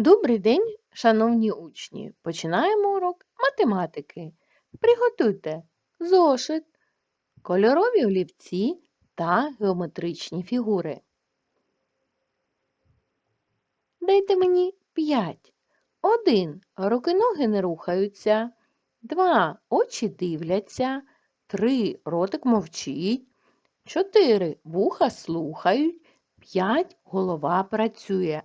Добрий день, шановні учні! Починаємо урок математики. Приготуйте зошит, кольорові олівці та геометричні фігури. Дайте мені 5. 1. Руки-ноги не рухаються. 2. Очі дивляться. 3. Ротик мовчить. 4. Вуха слухають. 5. Голова працює.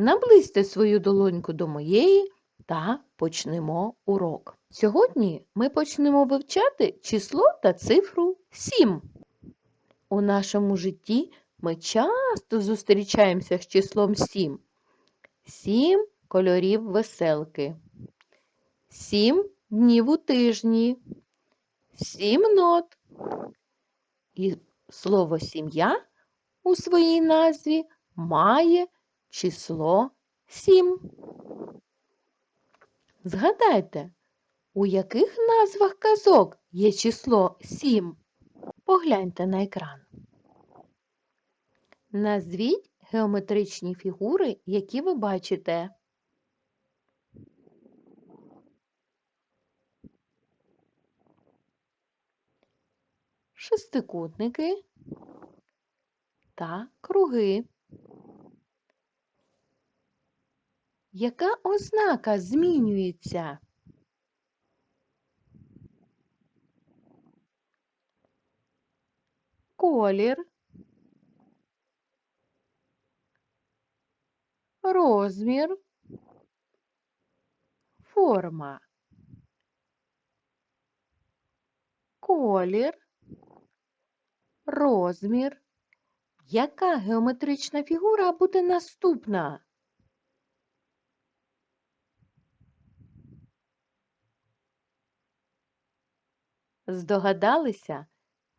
Наблизьте свою долоньку до моєї та почнемо урок. Сьогодні ми почнемо вивчати число та цифру 7. У нашому житті ми часто зустрічаємося з числом 7. 7 кольорів веселки. 7 днів у тижні. 7 нот. І слово сім'я у своїй назві має число 7. Згадайте, у яких назвах казок є число 7? Погляньте на екран. Назвіть геометричні фігури, які ви бачите. Шестикутники та круги. Яка ознака змінюється? Колір, розмір, форма. Колір, розмір. Яка геометрична фігура буде наступна? Здогадалися?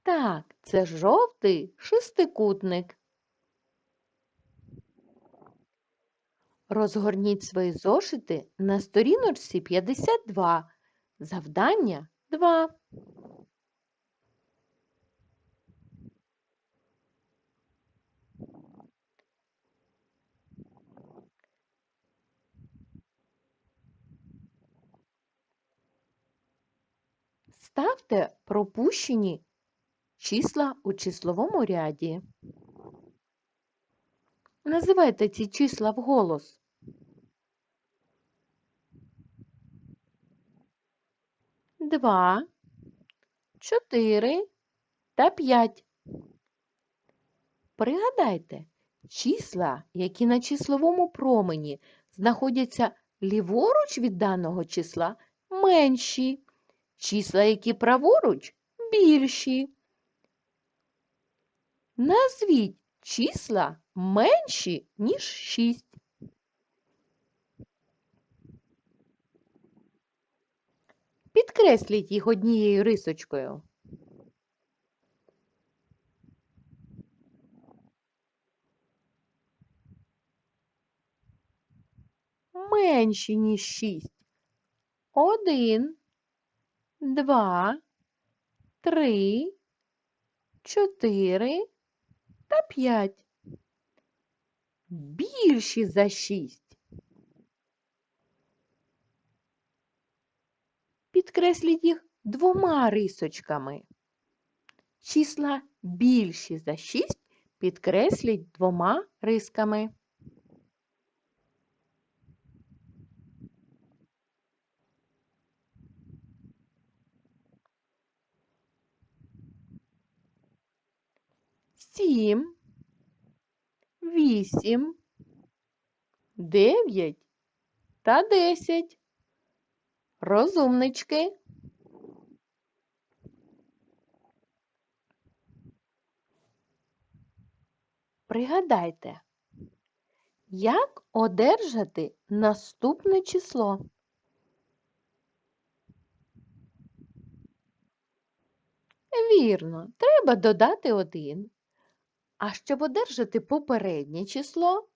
Так, це жовтий шестикутник. Розгорніть свої зошити на сторіночці 52. Завдання 2. Ставте пропущені числа у числовому ряді. Називайте ці числа вголос. Два, чотири та п'ять. Пригадайте, числа, які на числовому промені знаходяться ліворуч від даного числа, менші. Числа, які праворуч, більші. Назвіть числа менші, ніж 6. Підкресліть їх однією рисочкою. Менші, ніж 6. Один, два, три, чотири та п'ять. Більші за шість. Підкресліть їх двома рисочками. Числа більші за шість підкресліть двома рисками. Сім, вісім, дев'ять та десять. Розумнички. Пригадайте, як одержати наступне число? Вірно, треба додати один. А щоб одержати попереднє число,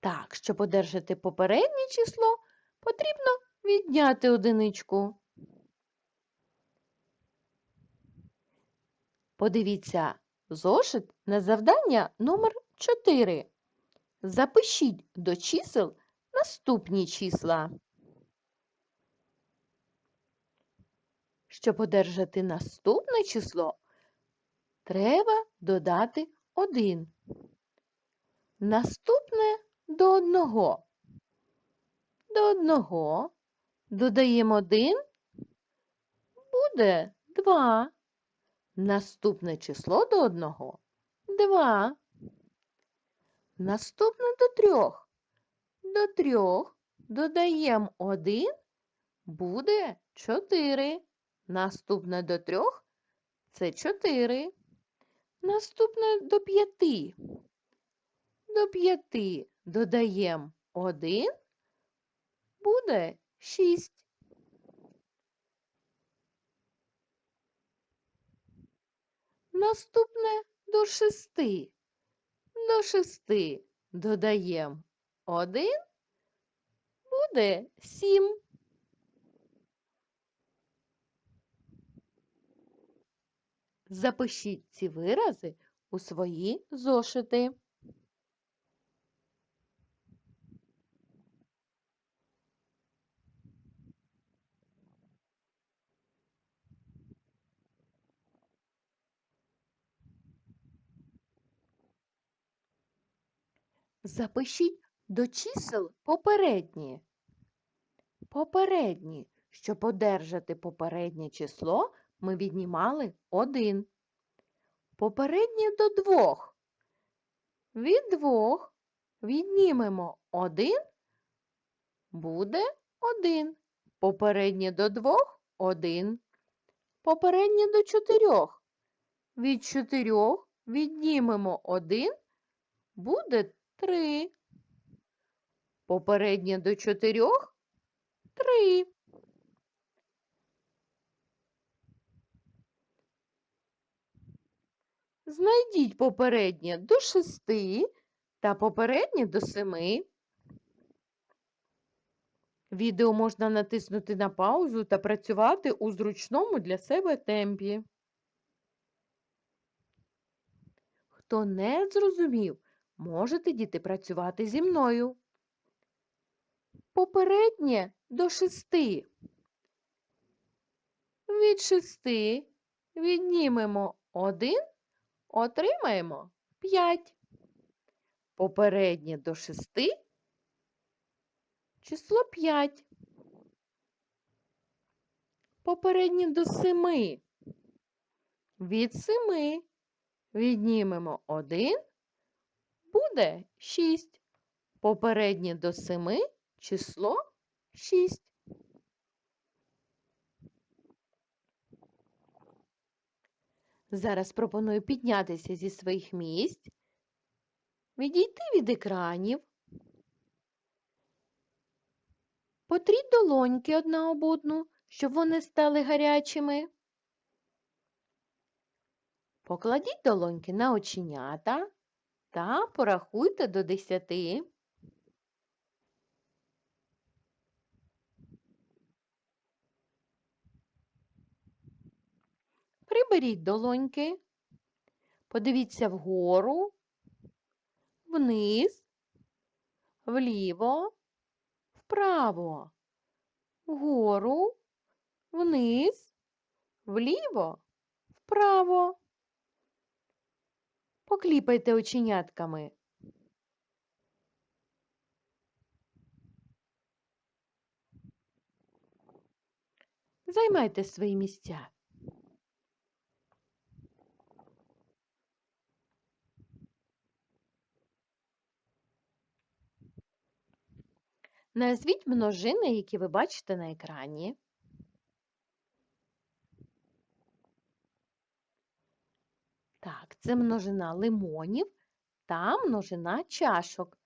так, щоб одержати попереднє число, потрібно відняти одиничку. Подивіться зошит на завдання номер 4. Запишіть до чисел наступні числа. Щоб одержати наступне число, треба додати 1. Наступне до 1. До 1 додаємо 1, буде 2. Наступне число до 1 – 2. Наступне до 3. До 3 додаємо 1, буде 4. Наступне до 3 – це 4. Наступне до 5. До 5 додаємо 1, буде 6. Наступне до 6. До 6 додаємо 1, буде 7. Запишіть ці вирази у свої зошити. Запишіть до чисел попередні. Попередні. Щоб одержати попереднє число, ми віднімали 1. Попереднє до 2. Від 2 віднімемо 1, буде 1. Попереднє до 2 – 1. Попереднє до 4. Від 4 віднімемо 1, буде 3. Попереднє до 4 – 3. Знайдіть попереднє до 6 та попереднє до 7. Відео можна натиснути на паузу та працювати у зручному для себе темпі. Хто не зрозумів, можете діти працювати зі мною. Попереднє до 6. Від 6 віднімемо 1 отримаємо 5. Попереднє до 6 число 5. Попереднє до 7. Від 7 віднімемо 1, буде 6. Попереднє до 7 число 6. Зараз пропоную піднятися зі своїх місць, відійти від екранів, потріть долоньки одна об одну, щоб вони стали гарячими. Покладіть долоньки на оченята та порахуйте до десяти. Приберіть долоньки, подивіться вгору, вниз, вліво, вправо, вгору, вниз, вліво, вправо. Покліпайте оченятками. Займайте свої місця. Назвіть множини, які ви бачите на екрані. Так, це множина лимонів та множина чашок.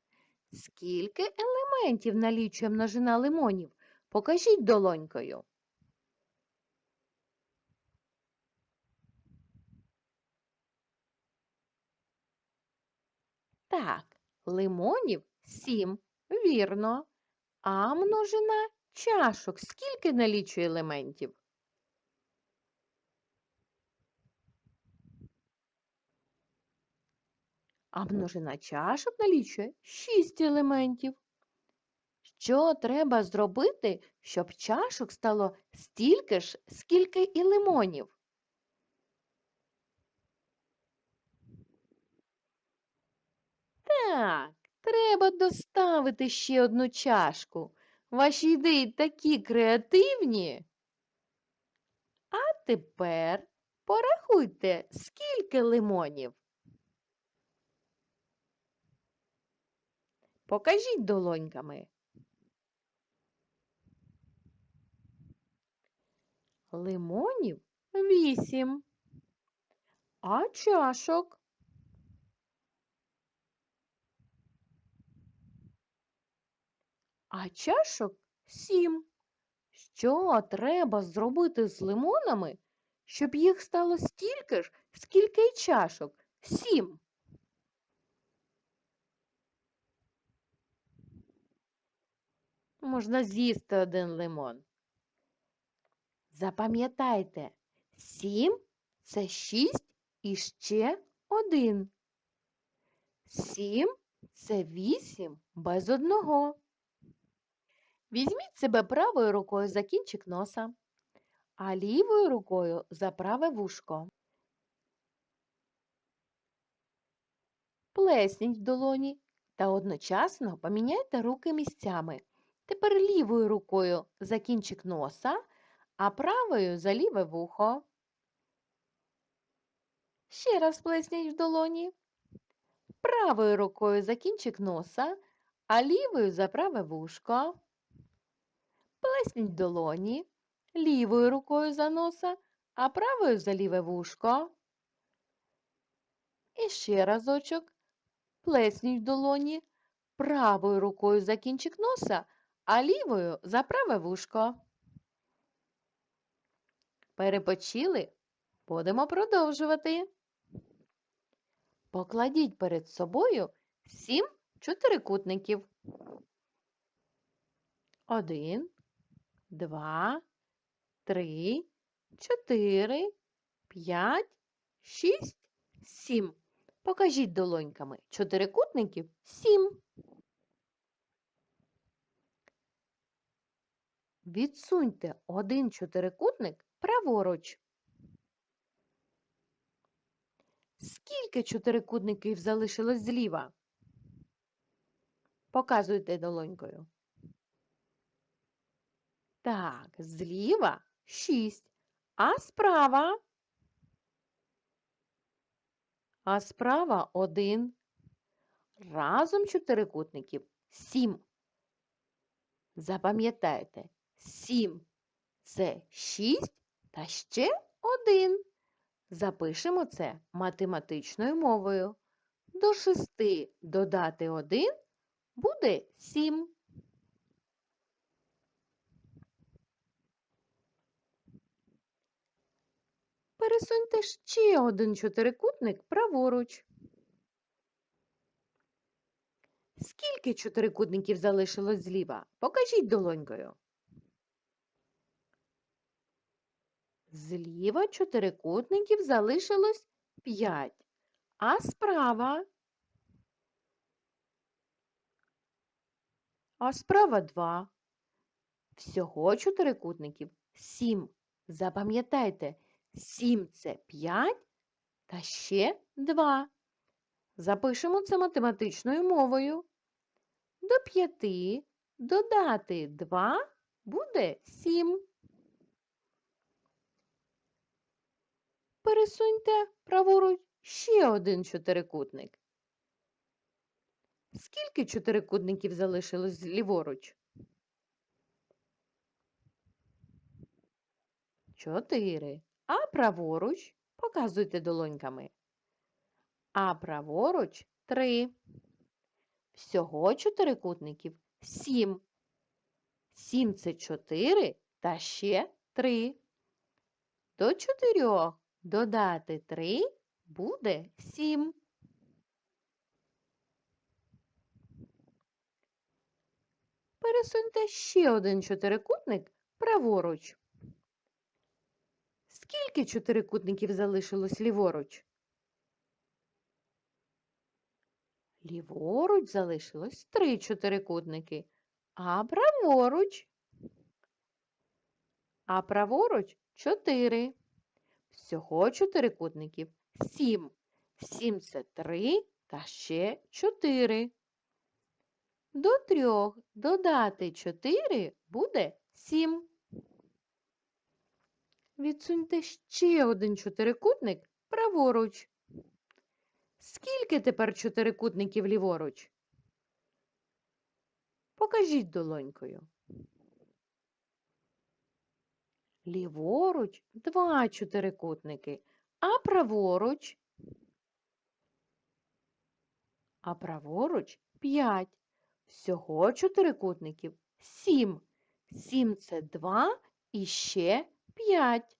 Скільки елементів налічує множина лимонів? Покажіть долонькою. Так, лимонів сім, вірно. А множина чашок скільки налічує елементів? а множина чашок налічує 6 елементів. Що треба зробити, щоб чашок стало стільки ж, скільки і лимонів? Так, треба доставити ще одну чашку. Ваші ідеї такі креативні. А тепер порахуйте, скільки лимонів. Покажіть долоньками. Лимонів вісім. А чашок? А чашок сім. Що треба зробити з лимонами, щоб їх стало стільки ж, скільки й чашок? Сім. Можна з'їсти один лимон. Запам'ятайте, сім це шість і ще один. Сім це вісім без одного. Візьміть себе правою рукою за кінчик носа, а лівою рукою за праве вушко. Плесніть в долоні та одночасно поміняйте руки місцями. Тепер лівою рукою за кінчик носа, а правою за ліве вухо. Ще раз плесніть в долоні. Правою рукою за кінчик носа, а лівою за праве вушко. Плесніть долоні. Лівою рукою за носа, а правою за ліве вушко. І ще разочок. Плесніть в долоні. Правою рукою за кінчик носа, а лівою за праве вушко. Перепочили? Будемо продовжувати. Покладіть перед собою сім чотирикутників. Один, два, три, чотири, п'ять, шість, сім. Покажіть долоньками чотирикутників сім. Відсуньте один чотирикутник праворуч. Скільки чотирикутників залишилось зліва? Показуйте долонькою. Так, зліва шість, а справа? А справа один. Разом чотирикутників сім. Запам'ятайте, сім це шість та ще один. Запишемо це математичною мовою. До шести додати один буде сім. Пересуньте ще один чотирикутник праворуч. Скільки чотирикутників залишилось зліва? Покажіть долонькою. Зліва чотирикутників залишилось 5, а справа? А справа 2. Всього чотирикутників 7. Запам'ятайте, 7 це 5 та ще 2. Запишемо це математичною мовою. До 5 додати 2 буде 7. Пересуньте праворуч ще один чотирикутник. Скільки чотирикутників залишилось ліворуч? Чотири. А праворуч показуйте долоньками. А праворуч три. Всього чотирикутників сім. Сім це чотири та ще три. До чотирьох додати три буде сім. Пересуньте ще один чотирикутник праворуч. Скільки чотирикутників залишилось ліворуч? Ліворуч залишилось три чотирикутники, а праворуч, а праворуч чотири. Всього чотирикутників сім. Сім це три та ще чотири. До трьох додати чотири буде сім. Відсуньте ще один чотирикутник праворуч. Скільки тепер чотирикутників ліворуч? Покажіть долонькою. Ліворуч два чотирикутники, а праворуч, а праворуч п'ять. Всього чотирикутників сім. Сім це два і ще п'ять.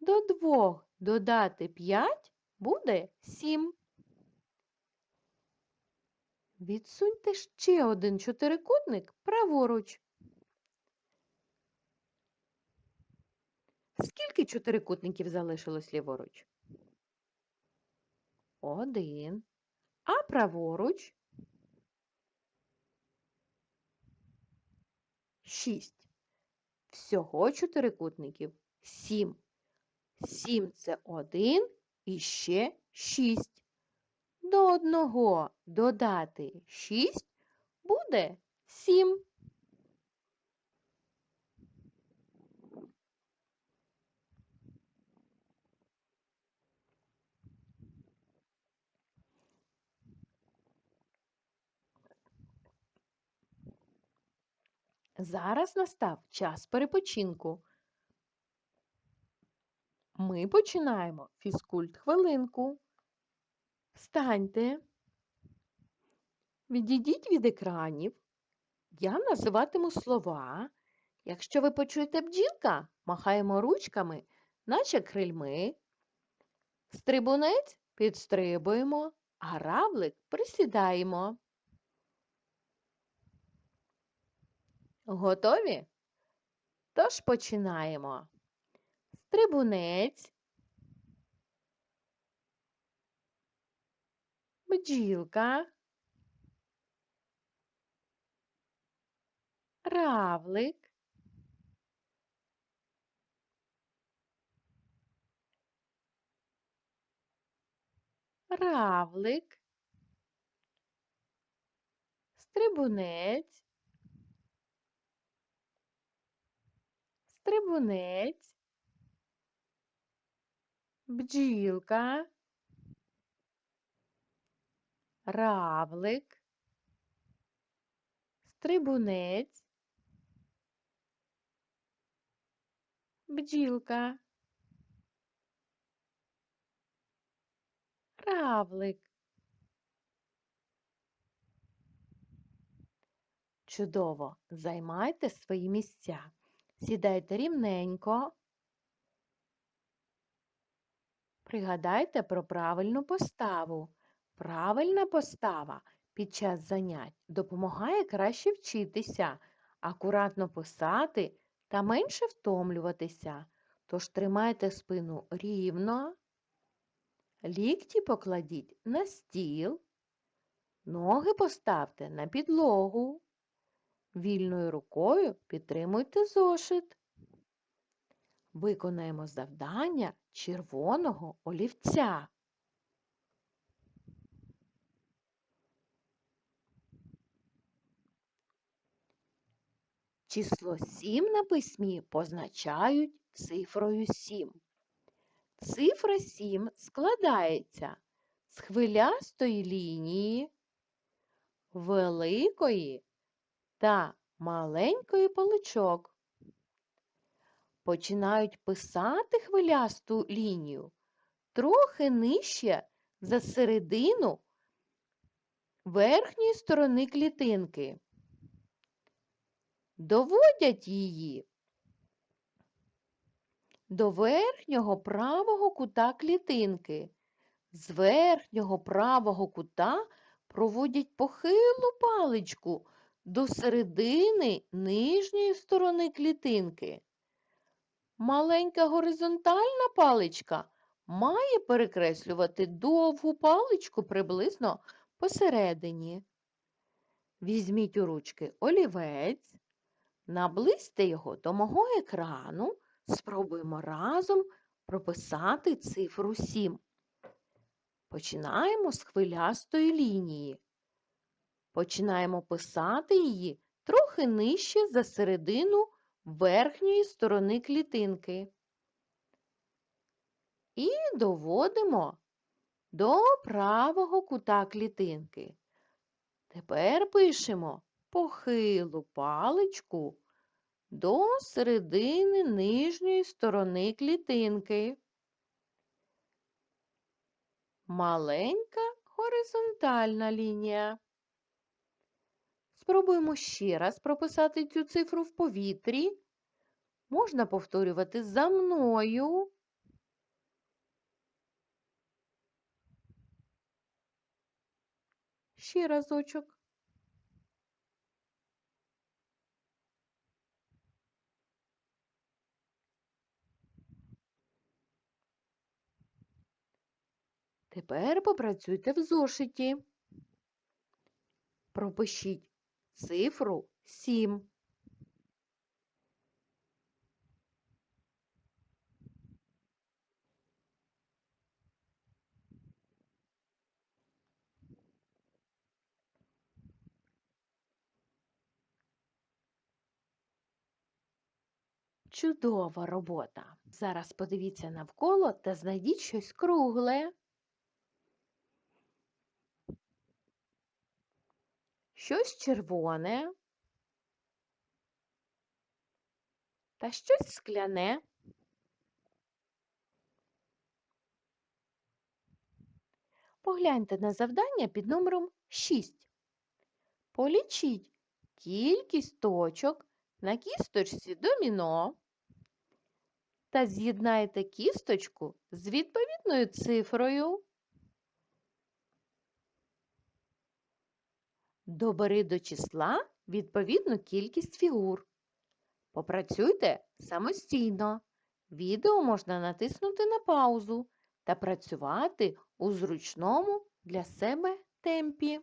До двох додати п'ять буде сім. Відсуньте ще один чотирикутник праворуч. Скільки чотирикутників залишилось ліворуч? Один. А праворуч? Шість. Всього чотирикутників сім. Сім це один і ще шість. До одного додати шість буде сім. Зараз настав час перепочинку. Ми починаємо фізкульт хвилинку. Встаньте, відійдіть від екранів. Я називатиму слова. Якщо ви почуєте бджілка, махаємо ручками, наче крильми. Стрибунець підстрибуємо, а равлик присідаємо. Готові? Тож починаємо. Стрибунець, бджілка, равлик, равлик, стрибунець, стрибунець, бджілка, равлик, стрибунець, бджілка, равлик. Чудово! Займайте свої місця. Сідайте рівненько. Пригадайте про правильну поставу. Правильна постава під час занять допомагає краще вчитися, акуратно писати та менше втомлюватися. Тож тримайте спину рівно, лікті покладіть на стіл, ноги поставте на підлогу. Вільною рукою підтримуйте зошит. Виконаємо завдання червоного олівця. Число 7 на письмі позначають цифрою 7. Цифра 7 складається з хвилястої лінії, великої та маленької паличок. Починають писати хвилясту лінію трохи нижче за середину верхньої сторони клітинки. Доводять її до верхнього правого кута клітинки. З верхнього правого кута проводять похилу паличку до середини нижньої сторони клітинки. Маленька горизонтальна паличка має перекреслювати довгу паличку приблизно посередині. Візьміть у ручки олівець, наблизьте його до мого екрану, спробуємо разом прописати цифру 7. Починаємо з хвилястої лінії. Починаємо писати її трохи нижче за середину верхньої сторони клітинки. І доводимо до правого кута клітинки. Тепер пишемо похилу паличку до середини нижньої сторони клітинки. Маленька горизонтальна лінія. Спробуємо ще раз прописати цю цифру в повітрі. Можна повторювати за мною. Ще разочок. Тепер попрацюйте в зошиті. Пропишіть цифру 7. Чудова робота. Зараз подивіться навколо та знайдіть щось кругле. Щось червоне та щось скляне. Погляньте на завдання під номером 6. Полічіть кількість точок на кісточці доміно та з'єднайте кісточку з відповідною цифрою. Добери до числа відповідну кількість фігур. Попрацюйте самостійно. Відео можна натиснути на паузу та працювати у зручному для себе темпі.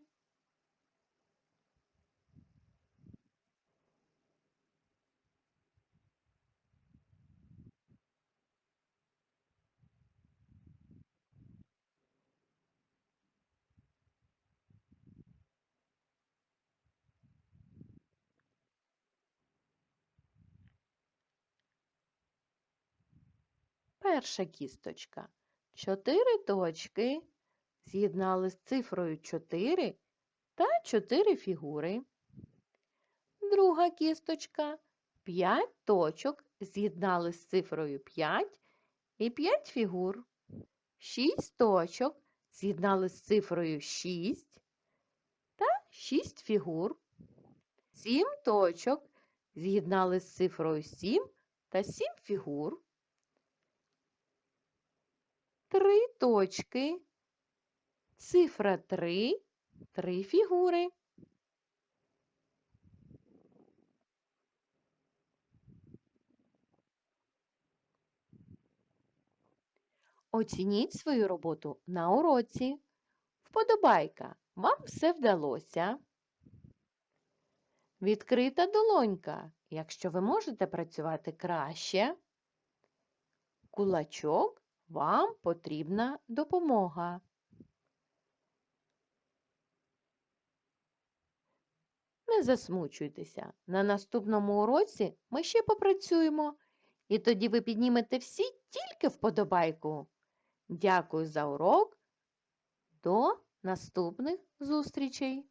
Перша кісточка. Чотири точки з'єднали з цифрою 4 та 4 фігури. Друга кісточка. 5 точок з'єднали з цифрою 5 і 5 фігур. 6 точок з'єднали з цифрою 6 та 6 фігур. 7 точок з'єднали з цифрою 7 та 7 фігур. Три точки, цифра 3, три фігури. Оцініть свою роботу на уроці. Вподобайка. Вам все вдалося. Відкрита долонька, якщо ви можете працювати краще. Кулачок вам потрібна допомога. Не засмучуйтеся. На наступному уроці ми ще попрацюємо, і тоді ви піднімете всі тільки вподобайку. Дякую за урок. До наступних зустрічей!